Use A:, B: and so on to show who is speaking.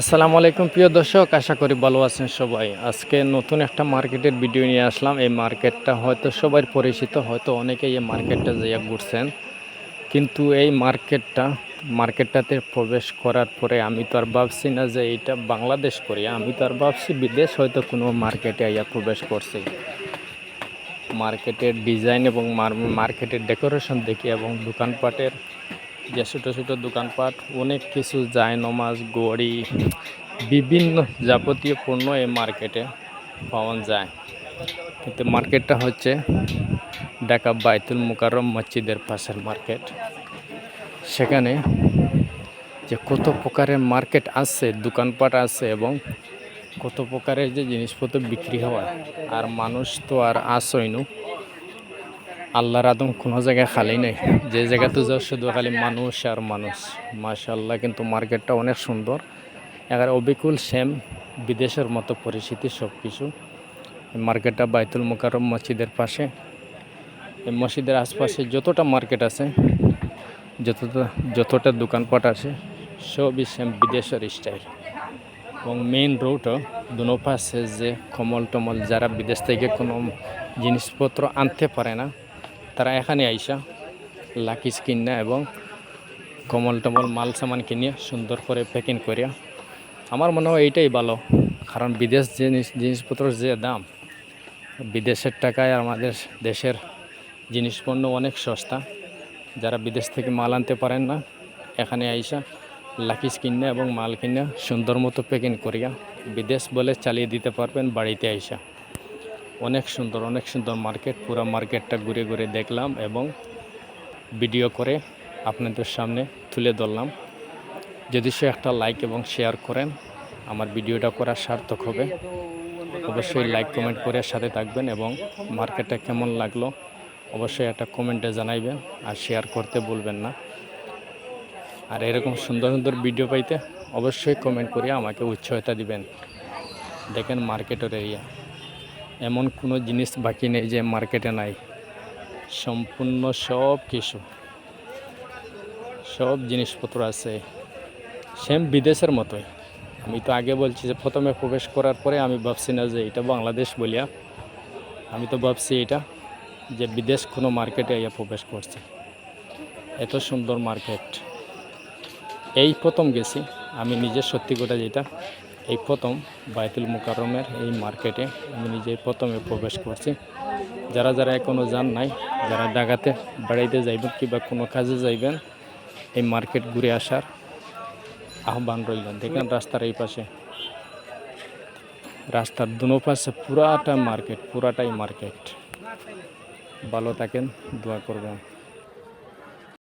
A: আসসালামু আলাইকুম, প্রিয় দর্শক। আশা করি ভালো আছেন সবাই। আজকে নতুন একটা মার্কেটের ভিডিও নিয়ে আসলাম। এই মার্কেটটা হয়তো সবাই পরিচিত, হয়তো অনেকেই এই মার্কেটটা যাইয়া ঘুরছেন। কিন্তু এই মার্কেটটা, মার্কেটটাতে প্রবেশ করার পরে আমি তো আর ভাবছি না যে এইটা বাংলাদেশ করি। আমি তো আর ভাবছি বিদেশ হয়তো কোনো মার্কেটে আইয়া প্রবেশ করছি। মার্কেটের ডিজাইন এবং মার্কেটের ডেকোরেশন দেখি এবং দোকানপাটের যে ছোটো ছোটো দোকানপাট, অনেক কিছু যায় নমাজ গড়ি, বিভিন্ন যাবতীয় পণ্য এই মার্কেটে পাওয়া যায়। কিন্তু মার্কেটটা হচ্ছে ঢাকা বাইতুল মুকাররম মসজিদের পাশের মার্কেট। সেখানে যে কত প্রকারের মার্কেট আছে, দোকানপাট আছে এবং কত প্রকারের যে জিনিসপত্র বিক্রি হয়, আর মানুষ তো আর আসইনু আল্লাহর আদম কোনো জায়গায় খালি নেই। যে জায়গাতে যাও, শুধু খালি মানুষ আর মানুষ। মাশাল্লাহ কিন্তু মার্কেটটা অনেক সুন্দর। এবার অবিকুল সেম বিদেশের মতো পরিস্থিতি সব কিছু মার্কেটটা বাইতুল মোকারম মসজিদের পাশে। এই মসজিদের আশপাশে যতটা মার্কেট আছে, যতটা যতটা দোকানপাট আছে, সবই সেম বিদেশের স্টাইল এবং মেইন রোডও দুনো পাশে যে কমল টমল যারা বিদেশ থেকে কোনো জিনিসপত্র আনতে পারে না তারা এখানে আইসা লাকিস কিনা এবং কমল টমল মাল সামান কিনে সুন্দর করে প্যাকিং করিয়া। আমার মনে হয় এইটাই ভালো, কারণ বিদেশ জিনিস জিনিসপত্রের যে দাম, বিদেশের টাকায় আমাদের দেশের জিনিসপণ্য অনেক সস্তা। যারা বিদেশ থেকে মাল আনতে পারেন না, এখানে আইসা লাকিস কিনা এবং মাল কিনা সুন্দর মতো প্যাকিং করিয়া বিদেশ বলে চালিয়ে দিতে পারবেন বাড়িতে আইসা। অনেক সুন্দর অনেক সুন্দর মার্কেট। পুরো মার্কেটটা ঘুরে ঘুরে দেখলাম এবং ভিডিও করে আপনাদের সামনে তুলে ধরলাম। যদি সে একটা লাইক এবং শেয়ার করেন, আমার ভিডিওটা করা সার্থক হবে। অবশ্যই লাইক কমেন্ট করে সাথে থাকবেন এবং মার্কেটটা কেমন লাগল, অবশ্যই একটা কমেন্টে জানাইবেন আর শেয়ার করতে বলবেন না। আর এরকম সুন্দর সুন্দর ভিডিও পাইতে অবশ্যই কমেন্ট করে আমাকে উৎসাহিতা দিবেন। দেখেন মার্কেটের এরিয়া এমন কোনো জিনিস বাকি নেই যে মার্কেটে নাই। সম্পূর্ণ সব কিছু। সব জিনিসপত্র আছে। সেম বিদেশের মতোই। আমি তো আগে বলছি যে প্রথমে প্রবেশ করার পরে আমি ভাবছি না যে এটা বাংলাদেশ বলিয়া। আমি তো ভাবছি এটা যে বিদেশ কোনো মার্কেটে ইয়া প্রবেশ করছে। এত সুন্দর মার্কেট। এই প্রথম গেছি। আমি নিজের সত্যি কথা যেটা এই প্রথম বাইতুল মুকাররমের এই মার্কেটে আমি নিজেই প্রথমে প্রবেশ করছি। যারা যারা এখনও যান নাই, যারা ঢাকাতে বেড়াইতে যাইবেন কিংবা কোনো কাজে যাইবেন, এই মার্কেট ঘুরে আসার আহ্বান রইল। দেখেন রাস্তার এই পাশে। রাস্তার দুনো পাশে পুরাটা মার্কেট, পুরাটাই মার্কেট। ভালো থাকেন, দোয়া করবেন।